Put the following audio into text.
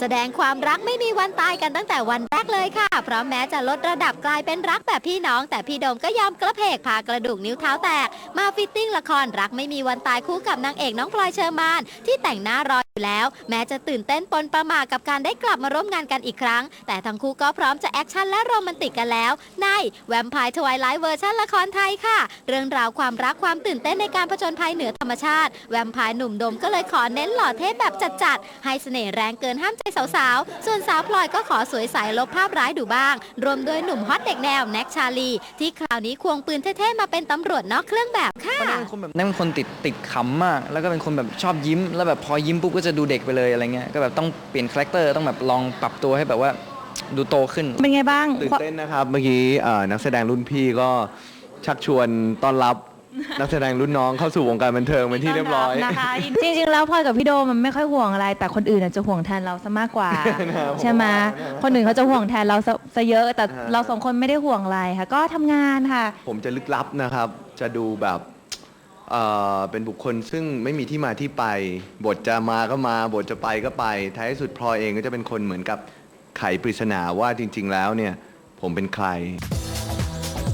แสดงความรักไม่มีวันตายกันตั้งแต่วันแรกเลยค่ะ เพราะแม้จะลดระดับกลายเป็นรักแบบพี่น้อง แต่พี่โดมก็ยอมกระเพกพากระดูกนิ้วเท้าแตก มาฟิตติ้งละครรักไม่มีวันตายคู่กับนางเอกน้องพลอยเชอร์มานที่แต่งหน้ารออยู่แล้ว แม้จะตื่นเต้นปนประหมากับการได้กลับมาร่วมงานกันอีกครั้ง แต่ทั้งคู่ก็พร้อมจะแอคชั่นและโรแมนติกกันแล้ว ในแวมไพร์ทวายไลท์เวอร์ชันละครไทยค่ะ เรื่องราวความรักความตื่นเต้นในการผจญภัยเหนือธรรมชาติ แวมไพร์หนุ่มโดมก็เลยขอเน้นหล่อเทพแบบจัดๆให้เสน่ห์แรงเกินห้ามใจสาวๆ ส่วนสาวพลอยก็ขอสวยใสลบภาพร้ายดูบ้าง รวมด้วยหนุ่มฮอตเด็กแนวแน็กชาลี ที่คราวนี้ควงปืนเท่ๆ มาเป็นตำรวจนอกเครื่องแบบค่ะนั่นเป็นคนแบบนั่นเป็นคนติดติดขำมาก แล้วก็เป็นคนแบบชอบยิ้ม แล้วแบบพอยิ้มปุ๊บก็จะดูเด็กไปเลยอะไรเงี้ย ก็แบบต้องเปลี่ยนคาแรคเตอร์ต้องแบบลองปรับตัวให้แบบว่าดูโตขึ้น เป็นไงบ้าง ตื่นเต้นนะครับ เมื่อกี้เอ่อนักแสดงรุ่นพี่ก็ชักชวนต้อนรับ นักแสดงรุ่นน้องเข้าสู่วงการบันเทิงเป็นที่เรียบร้อย นะคะจริงๆ แล้วพลอยกับพี่โดมมันไม่ค่อยห่วงอะไร แต่คนอื่นอาจจะห่วงแทนเราซะมากกว่านะครับใช่ไหมคนอื่นเขาจะห่วงแทนเราซะซะเยอะแต่อ่าเราสองคนไม่ได้ห่วงอะไรค่ะ ก็ทำงานค่ะ ผมจะลึกลับนะครับ จะดูแบบเอ่อเป็นบุคคลซึ่งไม่มีที่มาที่ไป บทจะมาก็มา บทจะไปก็ไป ท้ายที่สุดพลอยเองก็จะเป็นคนเหมือนกับไขปริศนาว่าจริง ๆ แล้วเนี่ย ผมเป็นใคร